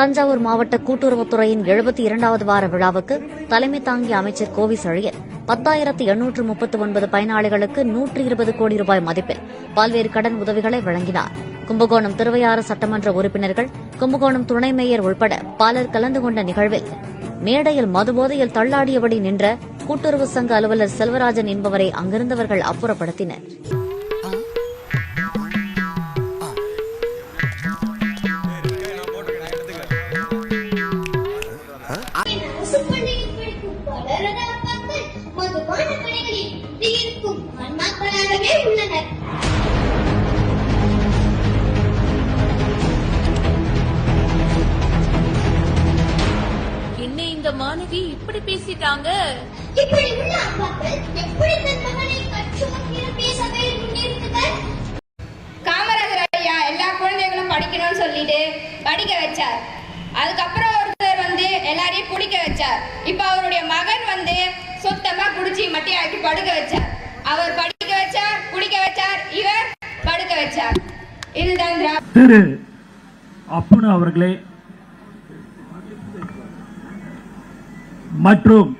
தஞ்சாவூர் மாவட்ட கூட்டுறவுத்துறையின் எழுபத்தி இரண்டாவது வார விழாவுக்கு தலைமை தாங்கிய அமைச்சர் கோவி செழியன் பத்தாயிரத்து எண்ணூற்று முப்பத்து ஒன்பது பயனாளிகளுக்கு நூற்று இருபது கோடி ரூபாய் மதிப்பில் பல்வேறு கடன் உதவிகளை வழங்கினார். கும்பகோணம் திருவையாறு சட்டமன்ற உறுப்பினர்கள் கும்பகோணம் துணை மேயர் உள்பட பலர் கலந்து கொண்ட நிகழ்வில் மேடையில் மதுபோதையில் தள்ளாடியபடி நின்ற கூட்டுறவு சங்க அலுவலர் செல்வராஜன் என்பவரை அங்கிருந்தவர்கள் அப்புறப்படுத்தினர். குடியிருக்கும் அண்ணாக்களாகவே உள்ளனர் என்ன இந்த மாணவி இப்படி பேசிட்டாங்க? இப்படி உள்ள அப்பாக்கள் எப்படி தன் மகனை கற்றுமக்கிற பேசவே முன்னிறுத்துவர் காமராஜர் ஐயா எல்லா குழந்தைகளும் படிக்கணும்னு சொல்லிட்டு படிக்க வச்சார். அதுக்கப்புறம் ஒருத்தர் வந்து எல்லாரையும் குடிக்க வச்சார். இப்போ அவருடைய மகன் வந்து சுத்தமா குடிச்சு மட்டியாக்கி படுக்க வச்சார். அவர் படிக்க வச்சார் குடிக்க வச்சார் இவர் படுக்க வச்சார். இதுதான் திரா- திரு அப்புனு அவர்களே. மற்றும்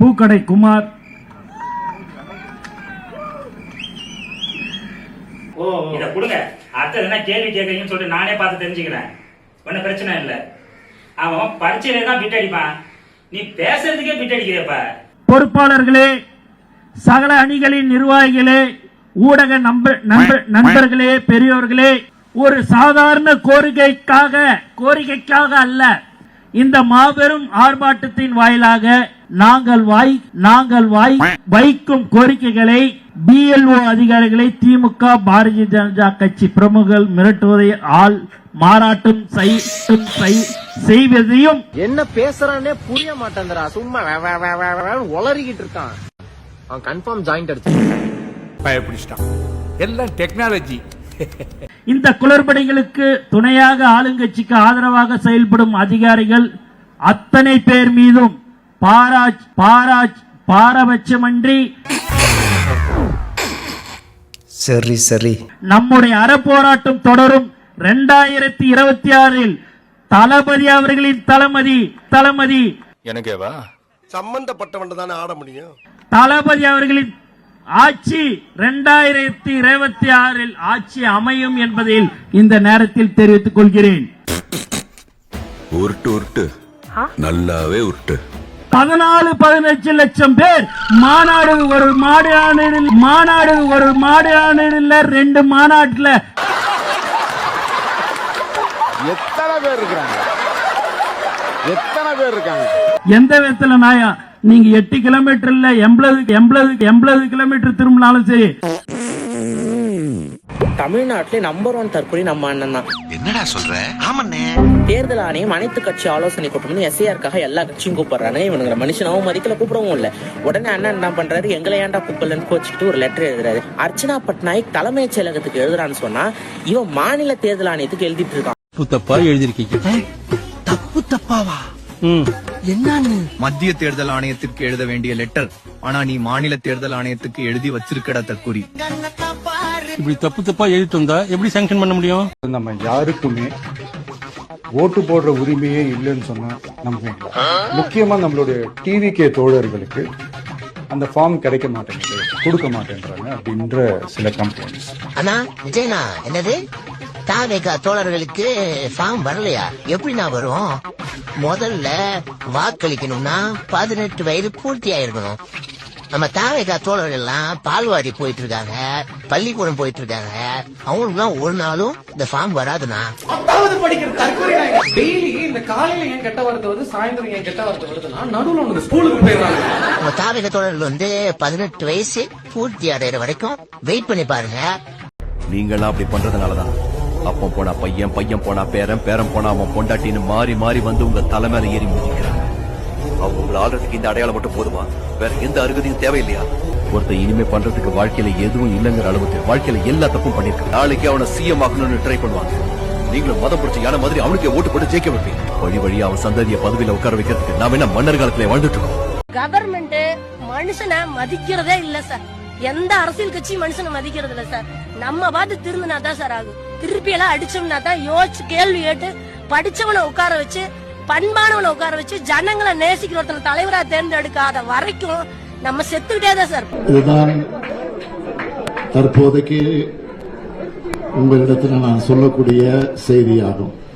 பூக்கடை குமார். ஓ இத கொடுங்க. அடுத்தது என்ன கேள்வி கேட்கறீங்கன்னு சொல்லிட்டு நானே பார்த்து தெரிஞ்சுக்கிறேன். ஒன்றும் பிரச்சனை இல்லை. அவன் பரீட்சையில தான் பிட் அடிப்பான். நீ பேசுறதுக்கே பிட் அடிக்கிறப்ப பொறுப்பாளர்களே சகல அணிகளின் நிர்வாகிகளே ஊடக நண்பர்களே பெரியோர்களே ஒரு சாதாரண கோரிக்கைக்காக கோரிக்கைக்காக அல்ல. இந்த மாபெரும் ஆர்ப்பாட்டத்தின் வாயிலாக நாங்கள் வாய் நாங்கள் வாய் வைக்கும் கோரிக்கைகளை பிஎல்ஓ அதிகாரிகளை திமுக பாரதிய ஜனதா கட்சி பிரமுகர்கள் மிரட்டுவதை ஆள் மாறாட்டும் செய்யும் செய்- செய்வதையும் என்ன பேசுறானே புரிய மாட்டேங்கிறா சும்மா வே, வே, வே, வே, வேன்னு உளறிக்கிட்டு இருக்கான். அவன் கன்ஃபார்ம் ஜாயிண்ட் அடிச்சு. பயப்பிடிச்சிட்டான். எல்லாம் டெக்னாலஜி இந்த குளறுபடிகளுக்கு துணையாக ஆளுங்கட்சிக்கு ஆதரவாக செயல்படும் அதிகாரிகள் அத்தனை பேர் மீதும் பாராஜ் பாராஜ் பாரபட்சமன்றி சரி சரி. நம்முடைய அறப்போராட்டம் தொடரும். இரண்டாயிரத்தி இருபத்தி ஆறில் தளபதி அவர்களின் தளபதி தளபதி. எனக்கேவா சம்பந்தப்பட்டவன் தானே ஆட முடியும்? தளபதி அவர்களின் ஆட்சி இரண்டாயிரத்தி இருபத்தி ஆறில் ஆட்சி அமையும் என்பதில் இந்த நேரத்தில் தெரிவித்துக் கொள்கிறேன். உருட்டு உருட்டு. நல்லாவே உருட்டு. பதினாலு பதினஞ்சு லட்சம் பேர் மாநாடு ஒரு மாநாடு மாநாடு ஒரு மாநாடுல ரெண்டு மாநாட்டுல எத்தனை பேர் இருக்காங்க எத்தனை பேர் இருக்காங்க? எந்த விதத்துல நாயா? நீங்க எட்டு கிலோமீட்டர்ல எண்பது எண்பது எண்பது கிலோமீட்டர் திரும்பினாலும் சரி. தமிழ்நாட்டிலே நம்பர் ஒன் தற்கொலை நம்ம அண்ணன் தான். என்னடா சொல்ற? ஆமாண்ணே. தேர்தல் ஆணையம் அனைத்து கட்சி ஆலோசனை கூட்டம் எஸ்ஐஆருக்காக எல்லா கட்சியும் கூப்பிடுறாங்க. இவனுங்க மனுஷனாவும் மதிக்கல கூப்பிடவும் இல்ல. உடனே அண்ணன் என்ன பண்றாரு? எங்களை ஏன்டா கூப்பிடலன்னு கோச்சிக்கிட்டு ஒரு லெட்டர் எழுதுறாரு. அர்ச்சனா பட்நாயக் தலைமைச் செயலகத்துக்கு எழுதுறான்னு சொன்னா இவன் மாநில தேர்தல் ஆணையத்துக்கு எழுதிட்டு இருக்கான். தப்பா எழுதிருக்கீங்க தப்பு தப்பாவா? என்னன்னு? மத்திய தேர்தல் ஆணையத்திற்கு எழுத வேண்டிய லெட்டர். ஆனா நீ மாநில தேர்தல் ஆணையத்துக்கு எழுதி வச்சிருக்கடா தற்கூரி. இப்படி தப்பு தப்பா எழுதிட்டு வந்தா எப்படி சாங்ஷன் பண்ண முடியும்? நம்ம யாருக்குமே ஓட்டு போடுற உரிமையே இல்லைன்னு சொன்னா நம்புவீங்களா முக்கியமா நம்மளுடைய டிவிகே தோழர்களுக்கு அந்த ஃபார்ம் கிடைக்க மாட்டேங்குது கொடுக்க மாட்டேன்றாங்க அப்படின்ற சில கம்ப்ளைண்ட்ஸ் அண்ணா விஜயனா என்னது? தாவேகா தோழர்களுக்கு ஃபார்ம் வரலையா? எப்படி நான் வரும் முதல்ல வாக்களிக்கணும்னா பதினெட்டு வயது பூர்த்தி ஆயிருக்கணும் நம்ம தாவேகா தோழர்கள் எல்லாம் பால்வாடி போயிட்டு இருக்காங்க பள்ளிக்கூடம் போயிட்டு இருக்காங்க அவங்களுக்குலாம் ஒரு நாளும் இந்த ஃபார்ம் வராதுண்ணா. பத்தாவது படிக்கிற தற்கொலை டெய்லி இந்த காலையில ஏன் கெட்ட வார்த்தை வருது சாயந்தரம் ஏன் கெட்ட வார்த்தை வருதுன்னா நடுவுல உனக்கு ஸ்கூலுக்கு போயிடுறாங்க. நம்ம தாவேக தோழர்கள் வந்து பதினெட்டு வயசு பூர்த்தி அடைகிற வரைக்கும் வெயிட் பண்ணி பாருங்க. நீங்களாம் அப்படி பண்றதுனாலதான். அப்பன் போனா பையன் பையன் போனா பேரன் பேரன் போனா அவன் பொண்டாட்டின்னு மாறி மாறி வந்து உங்க தலைமையில ஏறி முடிக்கிறான் அவங்க உங்களை ஆள்றதுக்கு இந்த அடையாளம் மட்டும் போதுமா? வேற எந்த அருகதையும் தேவையில்லையா? ஒருத்தர் இனிமே பண்றதுக்கு வாழ்க்கையில எதுவும் இல்லைங்கிற அளவுக்கு வாழ்க்கையில எல்லா தப்பும் பண்ணிருக்கு நாளைக்கு அவனை சிஎம் ஆக்கணும்னு ட்ரை பண்ணுவாங்க. நீங்களும் மதம் பிடிச்ச யானை மாதிரி அவனுக்கே ஓட்டு போட்டு ஜெயிக்க வைப்பீங்க. வழி வழியா அவன் சந்ததியை பதவியில உட்கார வைக்கிறதுக்கு நாம என்ன மன்னர் காலத்துல வாழ்ந்துட்டு இருக்கோம்? கவர்மெண்ட் மனுஷனை மதிக்கிறதே இல்ல சார் எந்த அரசியல் கட்சி மனுஷனை மதிக்கிறது இல்ல சார் நம்ம பார்த்து திருந்தினா தான் சார் ஆகும். திருப்பி எல்லாம் அடிச்சோம்னா தான் யோசிச்சு கேள்வி கேட்டு படிச்சவனை உட்கார வச்சு பண்பானவனை உட்கார வச்சு ஜனங்களை நேசிக்கிற ஒருத்தனை தலைவரா தேர்ந்தெடுக்காத வரைக்கும் நம்ம செத்துக்கிட்டே தான் சார் இதுதான் தற்போதைக்கு உங்களிடத்தில் நான் சொல்லக்கூடிய செய்தியாகும்.